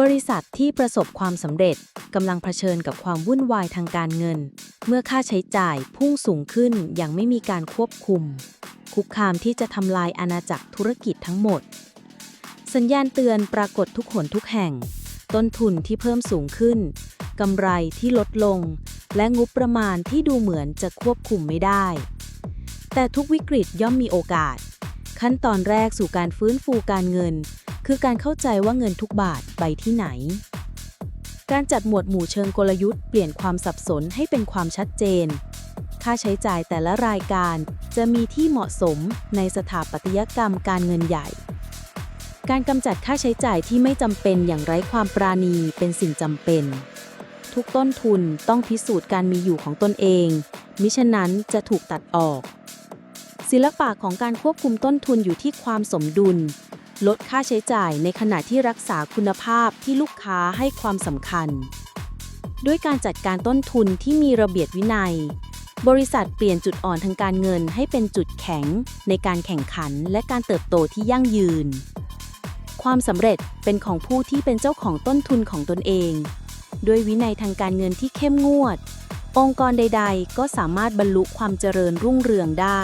บริษัทที่ประสบความสำเร็จกำลังเผชิญกับความวุ่นวายทางการเงิน เมื่อค่าใช้จ่ายพุ่งสูงขึ้นอย่างไม่มีการควบคุม คุกคามที่จะทำลายอาณาจักรธุรกิจทั้งหมด สัญญาณเตือนปรากฏทุกหนทุกแห่ง ต้นทุนที่เพิ่มสูงขึ้นกำไรที่ลดลง และงบประมาณที่ดูเหมือนจะควบคุมไม่ได้ แต่ทุกวิกฤตย่อมมีโอกาส ขั้นตอนแรกสู่การฟื้นฟูการเงิน คือการเข้าใจว่าเงินทุกบาทไปที่ไหน การจัดหมวดหมู่เชิงกลยุทธ์เปลี่ยนความสับสนให้เป็นความชัดเจน ค่าใช้จ่ายแต่ละรายการจะมีที่เหมาะสมในสถาปัตยกรรมการเงินใหญ่ การกำจัดค่าใช้จ่ายที่ไม่จำเป็นอย่างไร้ความปราณีเป็นสิ่งจำเป็น ทุกต้นทุนต้องพิสูจน์การมีอยู่ของตนเอง มิฉะนั้นจะถูกตัดออก ศิลปะของการควบคุมต้นทุนอยู่ที่ความสมดุล ลดค่าใช้จ่ายในขณะที่รักษาคุณภาพที่ลูกค้าให้ความสำคัญ ด้วยการจัดการต้นทุนที่มีระเบียบวินัย บริษัทเปลี่ยนจุดอ่อนทางการเงินให้เป็นจุดแข็ง ในการแข่งขันและการเติบโตที่ยั่งยืน ความสำเร็จเป็นของผู้ที่เป็นเจ้าของต้นทุนของตนเอง ด้วยวินัยทางการเงินที่เข้มงวด องค์กรใด ๆ ก็สามารถบรรลุความเจริญรุ่งเรืองได้